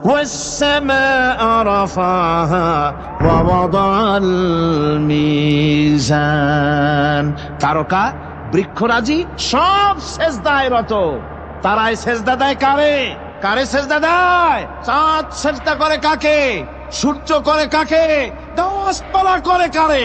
والسماء رفعها ووضع الميزان তারকা বৃক্ষরাজি সব সেজদায় রত তারাই সেজদা দেয় কারে কারে সেজদা দেয় চাঁদ সেজদা করে কাকে সূর্য করে কাকে গাছপালা করে কারে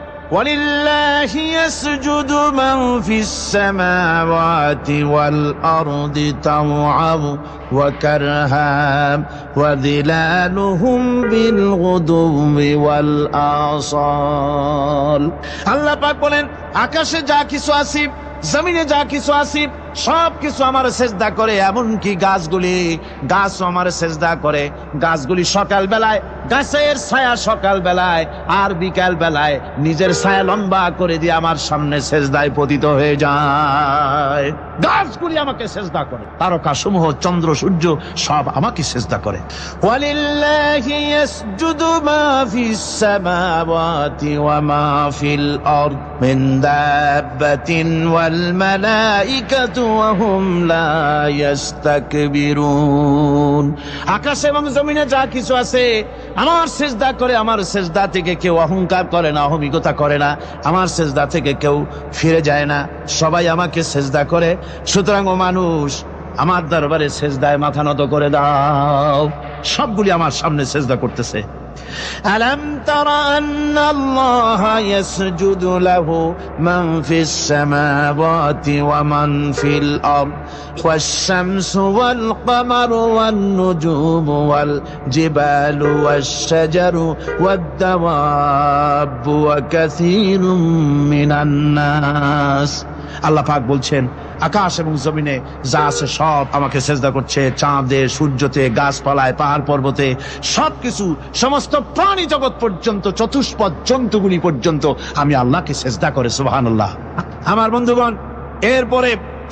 ولله يسجد من في السماوات والأرض طوعا وكرها وظلالهم بالغدو والآصال আল্লাহ পাক বলেন আকাশে যা কিছু আসিব জমিনে যা কিছু আসিব সব কিছু আমার সেজদা করে, এমনকি গাছগুলি গাছ আমার সেজদা করে। গাছগুলি সকাল বেলায় গাছের ছায়া সকাল বেলায় আর বিকাল বেলায় নিজের ছায়া লম্বা করে দিয়ে আমার সামনে সেজদায় পতিত হয়ে যায়। গাছগুলি আমাকে সেজদা করে তারকা সমূহ চন্দ্র, সূর্য, সব আমাকে সেজদা করে। ওয়ালিল্লাহি মিন দাব্বাতিন ওয়াল মালাইকাতু আকাশ এবং জমিনে যা কিছু আছে, আমার সেজদা করে, আমার সেজদা থেকে কেউ অহংকার করে না, অহমিকতা করে না। আমার সেজদা থেকে কেউ ফিরে যায় না। সবাই আমাকে সেজদা করে। সুতরাং ও মানুষ, আমার দরবারে সেজদায় মাথা নত করে দাও। সবগুলি আমার সামনে সেজদা করতেছে। ألم تر أن الله يسجد له من في السماوات ومن في الأرض والشمس والقمر والنجوم والجبال والشجر والدواب وكثير من الناس আল্লাহ পাক বলছেন, আকাশ এবং জমিনে যা আছে সব আমাকে সেজদা করছে, চাঁদে, সূর্যতে, গাছপালায়, পাহাড় পর্বতে, সবকিছু সমস্ত প্রাণী জগৎ পর্যন্ত, চতুষ্পদ জন্তুগুলি পর্যন্ত আমি আল্লাহকে সেজদা করে সুবাহান আল্লাহ আমার বন্ধুগণ, এরপরে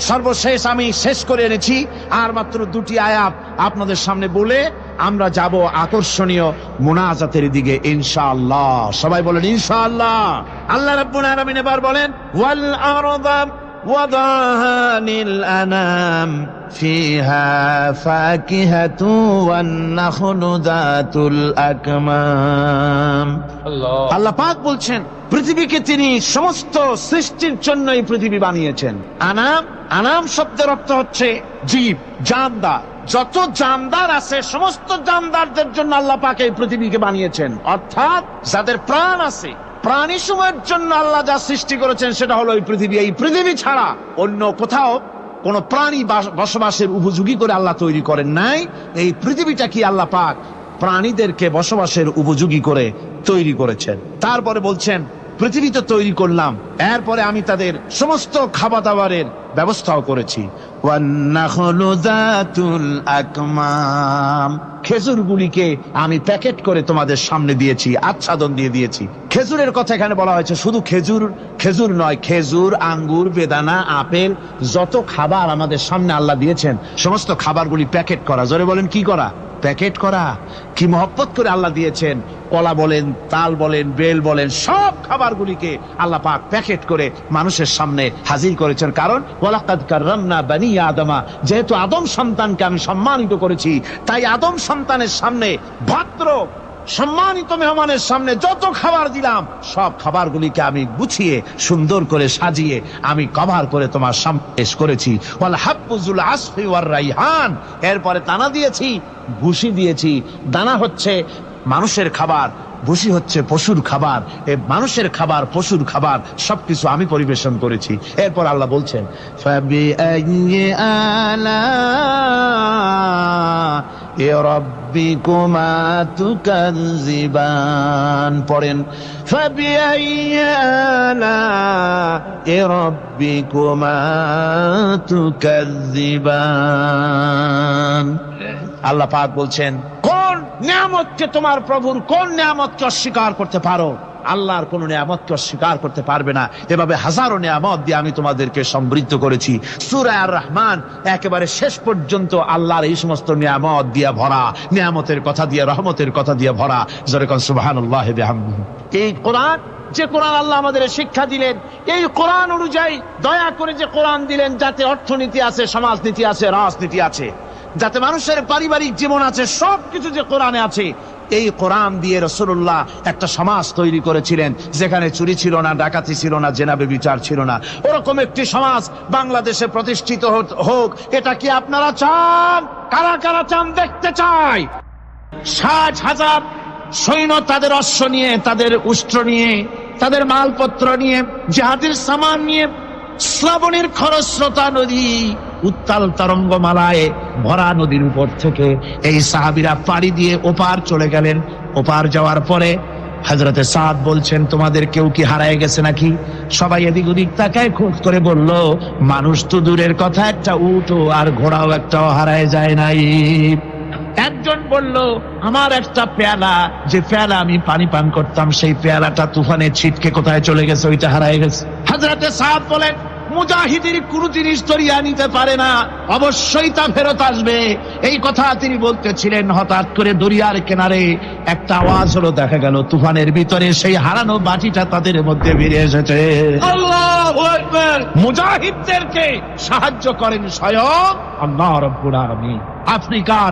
সর্বশেষ আমি শেষ করে এনেছি, আর মাত্র দুটি আয়াত আপনাদের সামনে বলে আমরা যাব আকর্ষণীয় মুনাজাতের দিকে ইনশাআল্লাহ সবাই বলেন ইনশাআল্লাহ আল্লাহ রাব্বুল আলামিন এবার বলেন ওয়াল আরদা وضعها للأنام فيها فاكهة والنخل ذات الأكمام আল্লাহ পাক বলছেন পৃথিবীকে তিনি সমস্ত সৃষ্টির জন্য এই পৃথিবী বানিয়েছেন আনাম আনাম শব্দের অর্থ হচ্ছে জীব জানদার যত জানদার আছে, সমস্ত জানদারদের জন্য আল্লাহ পাক এই পৃথিবীকে বানিয়েছেন। অর্থাৎ যাদের প্রাণ আছে, প্রাণী সময়ের জন্য আল্লাহ যা সৃষ্টি করেছেন, সেটা হলো এই পৃথিবী। এই পৃথিবী ছাড়া অন্য কোথাও কোন প্রাণী বসবাসের উপযোগী করে আল্লাহ তৈরি করেন নাই। এই পৃথিবীটা কি আল্লাহ পাক প্রাণীদেরকে বসবাসের উপযোগী করে তৈরি করেছেন? তারপরে বলছেন পৃথিবী তো তৈরি করলাম। এরপরে আমি তাদের সমস্ত খাবার দাবারের ব্যবস্থাও করেছি। খেজুরগুলিকে আমি প্যাকেট করে তোমাদের সামনে দিয়েছি, আচ্ছাদন দিয়ে দিয়েছি। খেজুরের কথা এখানে বলা হয়েছে, শুধু খেজুর খেজুর নয়, খেজুর, আঙ্গুর, বেদানা, আপেল, যত খাবার আমাদের সামনে আল্লাহ দিয়েছেন, সমস্ত খাবারগুলি প্যাকেট করা। জোরে বলেন, কি করা? প্যাকেট করা, কি মহব্বত করে আল্লাহ দিয়েছেন? কলা বলেন, তাল বলেন, বেল বলেন, সব খাবারগুলিকে আল্লাহ পাক প্যাকেট করে মানুষের সামনে হাজির করেছেন। কারণ, ওয়ালাকাদ বানি আদমা, যেহেতু আদম সন্তানকে আমি সম্মানিত করেছি, তাই আদম সন্তানের সামনে ভদ্র সম্মানিত মেহমানের সামনে যত খাবার দিলাম, সব খাবারগুলিকে আমি গুছিয়ে, সুন্দর করে সাজিয়ে, আমি কভার করে তোমার সামনে পেশ করেছি। ওয়াল রাইহান। এরপরে দানা দিয়েছি ভুসি দিয়েছি। দানা হচ্ছে মানুষের খাবার ভুসি হচ্ছে পশুর খাবার। এ মানুষের খাবার, পশুর খাবার, সবকিছু আমি পরিবেশন করেছি। এরপর আল্লাহ বলছেন এ আলা رَبِّكُمَا تُكَذِّبَانِ পড়েন فَبِأَيِّ آلَاءِ رَبِّكُمَا تُكَذِّبَانِ আল্লাহ পাক বলছেন কোন নিয়ামতকে তোমার প্রভুর কোন নিয়ামতকে অস্বীকার করতে পারো আল্লাহর কোন নিয়ামতকে অস্বীকার করতে পারবে না। এভাবে হাজারো নিয়ামত দিয়ে আমি তোমাদেরকে সমৃদ্ধ করেছি। সুরায় আর রহমান একেবারে শেষ পর্যন্ত আল্লাহর এই সমস্ত নিয়ামত দিয়ে ভরা। নিয়ামতের কথা দিয়ে, রহমতের কথা দিয়ে ভরা। যেরকম সুবহানাল্লাহ বিহামদিহি। এই কোরআন, যে কোরআন আল্লাহ আমাদের শিক্ষা দিলেন, এই কোরআন অনুযায়ী দয়া করে যে কোরআন দিলেন, যাতে অর্থনীতি আছে, সমাজনীতি আছে, রাজনীতি আছে, যাতে মানুষের পারিবারিক জীবন আছে, সবকিছু যে কোরআনে আছে এই কোরআন দিয়ে রসুল্লাহ একটা সমাজ তৈরি করেছিলেন, যেখানে চুরি ছিল না, ডাকাতি ছিল না, জেনাবে বিচার ছিল না। ওরকম একটি সমাজ বাংলাদেশে প্রতিষ্ঠিত হোক, এটা কি আপনারা চান? কারা কারা চান দেখতে চাই। ষাট হাজার সৈন্য তাদের অশ্ব নিয়ে, তাদের উষ্ট্র নিয়ে, তাদের মালপত্র নিয়ে জাহাজের সামান নিয়ে, শ্রাবণের খরস্রোতা নদী উত্তাল তরঙ্গমালায় ভরা নদীর উপর থেকে এই সাহাবিরা পাড়ি দিয়ে ওপার চলে গেলেন। ওপার যাওয়ার পরে হজরতে সাদ বলছেন, তোমাদের কেউ কি হারায় গেছে নাকি? সবাই এদিক ওদিক তাকায় খুব করে বলল, মানুষ তো দূরের কথা, একটা উঠো আর ঘোড়াও একটাও হারায় যায় নাই। একজন বলল, আমার একটা পেয়ালা, যে পেয়ালা আমি পানি পান করতাম, সেই পেয়ালাটা তুফানে ছিটকে কোথায় চলে গেছে, ওইটা হারায় গেছে। হাজরাতে সাহাব বলেন মুজাহিদের কোন জিনিস দরিয়া নিতে পারে না। অবশ্যই তা ফেরত আসবে। এই কথা তিনি বলতেছিলেন হঠাৎ করে দরিয়ার কিনারে। একটা আওয়াজ হলো দেখা গেল তুফানের ভিতরে সেই হারানো বাটিটা তাদের মধ্যে বেরিয়ে এসেছে। মুজাহিদদেরকে সাহায্য করেন স্বয়ং আল্লাহ রব্বুল আলামিন। আফ্রিকার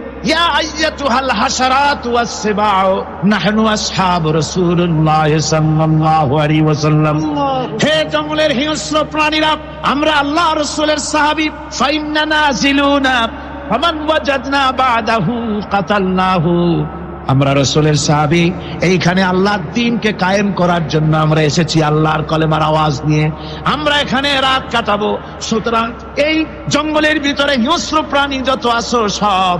ইয়া আইয়াতুহাল হাশারাত ওয়াস সিবাউ, নাহনু আসহাব রাসূলুল্লাহ সাল্লাল্লাহু আলাইহি ওয়াসাল্লাম। হে জঙ্গলের হিংস্র প্রাণীরা, আমরা আল্লাহ আমরা রসুলের সাহাবি, এইখানে আল্লাহর দিনকে কায়েম করার জন্য আমরা এসেছি আল্লাহর কলেমার আওয়াজ নিয়ে। আমরা এখানে রাত কাটাবো। সুতরাং এই জঙ্গলের ভিতরে হিংস্র প্রাণী যত আসো সব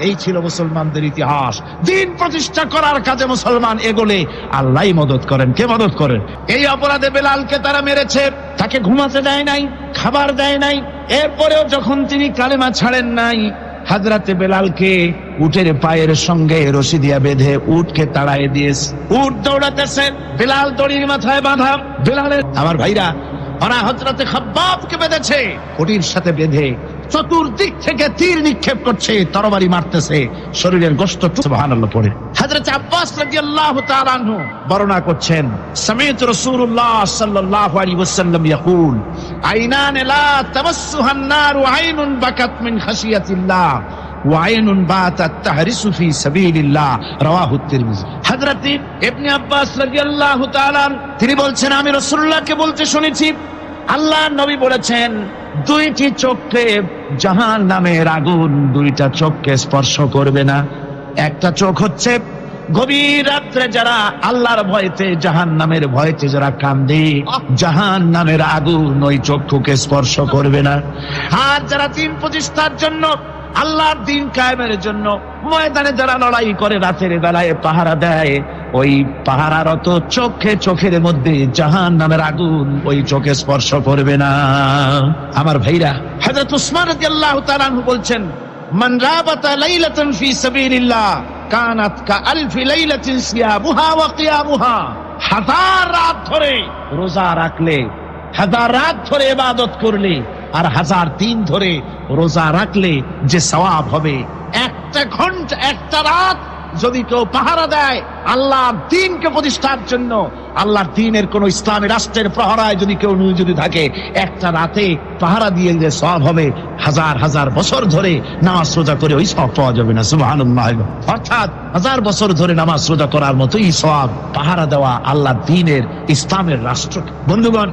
এই ছিল মুসলমানদের ইতিহাস। দিন প্রতিষ্ঠা করার কাজে মুসলমান এগোলে আল্লাহ মদত করেন। কে মদত করেন? এই অপরাধে বেলালকে তারা মেরেছে, তাকে ঘুমাতে দেয় নাই, খাবার দেয় নাই। এরপরেও যখন তিনি কালেমা ছাড়েন নাই, হাজরাতে বেলালকে উটের পায়ের সঙ্গে রশি দিয়া বেঁধে উটকে তাড়াই দিয়েছে উট দৌড়াতেছে। বেলাল দড়ির মাথায় বাঁধা। বেলালের আমার ভাইরা, ওরা হজরতে খাব্বাবকে বেঁধেছে কোটির সাথে বেঁধে চতুর্দিক থেকে তীর নিক্ষেপ করছে তরবারি মারতেছে শরীরের গোস্ত সুবহানাল্লাহ পড়ে হযরত আব্বাস রাদিয়াল্লাহু তাআলা আনহু বর্ণনা করছেন সামিত রাসূলুল্লাহ সাল্লাল্লাহু আলাইহি ওয়াসাল্লাম ইয়াকুল আইনান লা তামাসসুহা النار عين بكت من خشية الله وعين باتت تهرس في سبيل الله رواه الترمذي হযরত ইবনে আব্বাস রাদিয়াল্লাহু তাআলা তিনি বলছেন আমি রাসূলুল্লাহকে বলতে শুনেছি আল্লাহ নবী বলেছেন দুইটি চোখকে জাহান নামের আগুন, দুইটা চোখকে স্পর্শ করবে না। একটা চোখ হচ্ছে গভীর রাত্রে যারা আল্লাহর ভয়তে জাহান নামের ভয়তে যারা কান্দে জাহান নামের আগুন ওই চক্ষুকে স্পর্শ করবে না। আর যারা তিন প্রতিষ্ঠার জন্য আল্লাহর দিন কায়েমের জন্য ময়দানে যারা লড়াই করে রাতের বেলায় পাহারা দেয়, ওই পাহারারত চোখে চোখের মধ্যে জাহান নামের আগুন, ওই চোখে স্পর্শ করবে না। আমার ভাইরা, হযরত উসমান রাদিয়াল্লাহু তাআলা বলছেন, মান রাবাতা লাইলাতান ফি সাবিলিল্লাহ, কানাত কা আলফি লাইলাতিন সিয়ামুহা ওয়া কিয়ামুহা। হাজার রাত ধরে রোজা রাখলে, হাজার রাত ধরে ইবাদত করলে আর হাজার দিন ধরে রোজা রাখলে যে সওয়াব হবে, একটা ঘণ্টা, একটা রাত যদি কেউ পাহারা দেয় আল্লাহ দিনকে প্রতিষ্ঠার জন্য, আল্লাহর দিনের কোন ইসলামী রাষ্ট্রের প্রহরায় যদি কেউ যদি থাকে, একটা রাতে পাহারা দিয়ে যে সব হবে, হাজার হাজার বছর ধরে নামাজ রোজা করে ওই সব পাওয়া যাবে না, সুবহানাল্লাহ। অর্থাৎ হাজার বছর ধরে নামাজ রোজা করার মতোই সব পাহারা দেওয়া আল্লাহ দিনের ইসলামের রাষ্ট্র বন্ধুগণ